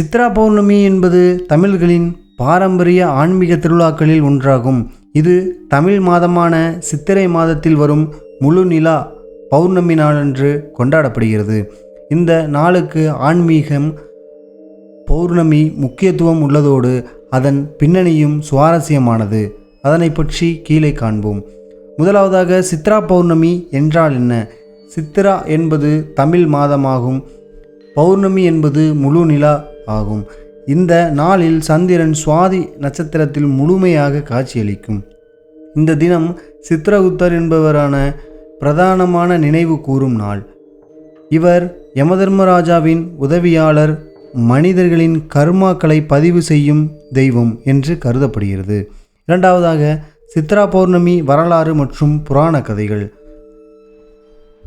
சித்ரா பௌர்ணமி என்பது தமிழர்களின் பாரம்பரிய ஆன்மீக திருவிழாக்களில் ஒன்றாகும். இது தமிழ் மாதமான சித்திரை மாதத்தில் வரும் முழு நிலா பௌர்ணமி நாளன்று கொண்டாடப்படுகிறது. இந்த நாளுக்கு ஆன்மீகம் பௌர்ணமி முக்கியத்துவம் உள்ளதோடு அதன் பின்னணியும் சுவாரஸ்யமானது. அதனை பற்றி கீழே காண்போம். முதலாவதாக சித்ரா பௌர்ணமி என்றால் என்ன? சித்ரா என்பது தமிழ் மாதமாகும். பௌர்ணமி என்பது முழு நிலா ஆகும். இந்த நாளில் சந்திரன் சுவாதி நட்சத்திரத்தில் முழுமையாக காட்சியளிக்கும். இந்த தினம் சித்ரகுப்தர் என்பவரான பிரதானமான நினைவு கூறும் நாள். இவர் யமதர்மராஜாவின் உதவியாளர் மனிதர்களின் கர்மாக்களை பதிவு செய்யும் தெய்வம் என்று கருதப்படுகிறது. இரண்டாவதாக சித்ரா பௌர்ணமி வரலாறு மற்றும் புராண கதைகள்.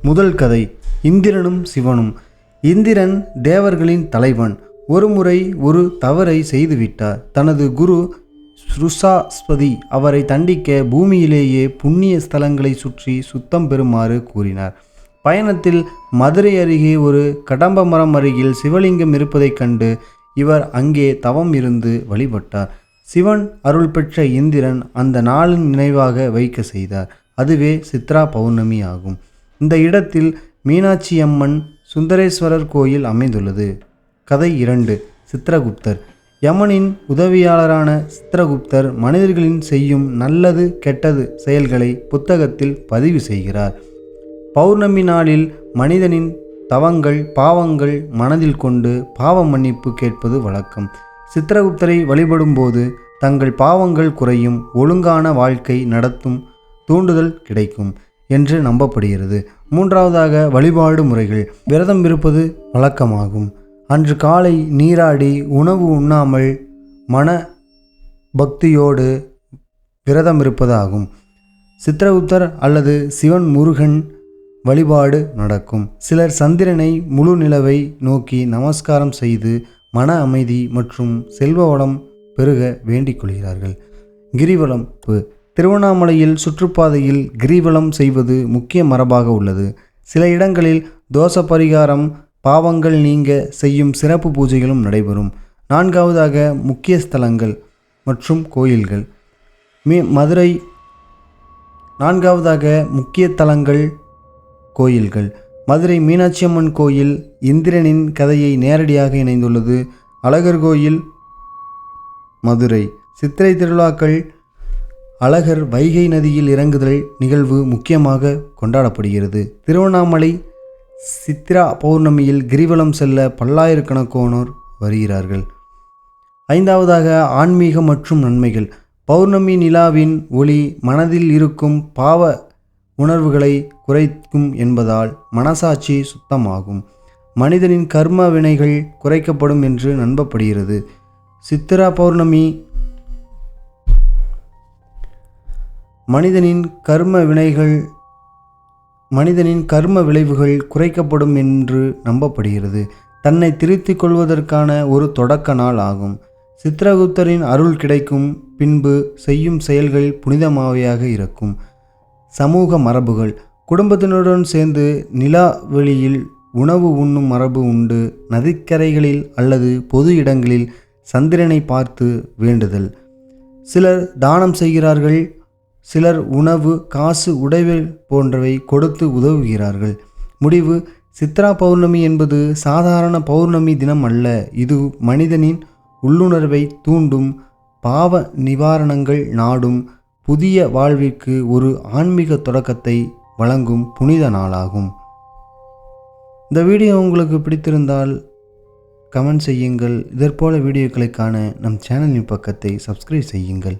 முதல் கதை இந்திரனும் சிவனும். இந்திரன் தேவர்களின் தலைவன். ஒருமுறை ஒரு தவறை செய்துவிட்டார். தனது குரு ஸ்ருசாஸ்பதி அவரை தண்டிக்க பூமியிலேயே புண்ணிய ஸ்தலங்களை சுற்றி சுத்தம் பெறுமாறு கூறினார். பயணத்தில் மதுரை அருகே ஒரு கடம்ப மரம் அருகில் சிவலிங்கம் இருப்பதைக் கண்டு இவர் அங்கே தவம் இருந்து வழிபட்டார். சிவன் அருள் பெற்ற இந்திரன் அந்த நாளின் நினைவாக வைக்க செய்தார். அதுவே சித்ரா பௌர்ணமி ஆகும். இந்த இடத்தில் மீனாட்சி அம்மன் சுந்தரேஸ்வரர் கோயில் அமைந்துள்ளது. கதை இரண்டு சித்திரகுப்தர். யமனின் உதவியாளரான சித்ரகுப்தர் மனிதர்களின் செய்யும் நல்லது கெட்டது செயல்களை புத்தகத்தில் பதிவு செய்கிறார். பௌர்ணமி நாளில் மனிதனின் தவங்கள் பாவங்கள் மனதில் கொண்டு பாவ மன்னிப்பு கேட்பது வழக்கம். சித்திரகுப்தரை வழிபடும்போது தங்கள் பாவங்கள் குறையும் ஒழுங்கான வாழ்க்கை நடத்தும் தூண்டுதல் கிடைக்கும் என்று நம்பப்படுகிறது. மூன்றாவதாக வழிபாடு முறைகள். விரதம் இருப்பது வழக்கமாகும். அன்று காலை நீராடி உணவு உண்ணாமல் மன பக்தியோடு விரதம் இருப்பதாகும் சித்திரகுப்தர் அல்லது சிவன் முருகன் வழிபாடு நடக்கும். சிலர் சந்திரனை முழு நிலவை நோக்கி நமஸ்காரம் செய்து மன அமைதி மற்றும் செல்வ வளம் பெருக வேண்டிக் கொள்கிறார்கள். கிரிவலம் திருவண்ணாமலையில் சுற்றுப்பாதையில் கிரிவலம் செய்வது முக்கிய மரபாக உள்ளது. சில இடங்களில் தோச பரிகாரம் பாவங்கள் நீங்க செய்யும் சிறப்பு பூஜைகளும் நடைபெறும். நான்காவதாக முக்கிய ஸ்தலங்கள் மற்றும் கோயில்கள். மீ மதுரை. நான்காவதாக முக்கிய தலங்கள் கோயில்கள். மதுரை மீனாட்சி அம்மன் கோயில் இந்திரனின் கதையை நேரடியாக இணைந்துள்ளது. அழகர் கோயில் மதுரை. சித்திரை திருவிழாக்கள் அழகர் வைகை நதியில் இறங்குதல் நிகழ்வு முக்கியமாக கொண்டாடப்படுகிறது. திருவண்ணாமலை சித்ரா பௌர்ணமியில் கிரிவலம் செல்ல பல்லாயிரக்கணக்கானோர் வருகிறார்கள். ஐந்தாவதாக ஆன்மீகம் மற்றும் நன்மைகள். பௌர்ணமி நிலாவின் ஒளி மனதில் இருக்கும் பாவ உணர்வுகளை குறைக்கும் என்பதால் மனசாட்சி சுத்தமாகும். மனிதனின் கர்ம வினைகள் குறைக்கப்படும் என்று நம்பப்படுகிறது. சித்திரா பௌர்ணமி மனிதனின் கர்ம வினைகள் மனிதனின் கர்ம விளைவுகள் குறைக்கப்படும் என்று நம்பப்படுகிறது. தன்னை திருத்திக் கொள்வதற்கான ஒரு தொடக்க நாள் ஆகும். சித்திரகுப்தரின் அருள் கிடைக்கும் பின்பு செய்யும் செயல்கள் புனிதமாவையாக இருக்கும். சமூக மரபுகள். குடும்பத்தினருடன் சேர்ந்து நிலாவெளியில் உணவு உண்ணும் மரபு உண்டு. நதிக்கரைகளில் அல்லது பொது இடங்களில் சந்திரனை பார்த்து வேண்டுதல். சிலர் தானம் செய்கிறார்கள் சிலர் உணவு காசு உடைவில் போன்றவை கொடுத்து உதவுகிறார்கள். முடிவு சித்ரா பௌர்ணமி என்பது சாதாரண பௌர்ணமி தினம் அல்ல. இது மனிதனின் உள்ளுணர்வை தூண்டும் பாவ நிவாரணங்கள் நாடும் புதிய வாழ்விற்கு ஒரு ஆன்மீக தொடக்கத்தை வழங்கும் புனித நாளாகும். இந்த வீடியோ உங்களுக்கு பிடித்திருந்தால் கமெண்ட் செய்யுங்கள். இதற்போல வீடியோக்களை காண நம் சேனலின் பக்கத்தை சப்ஸ்கிரைப் செய்யுங்கள்.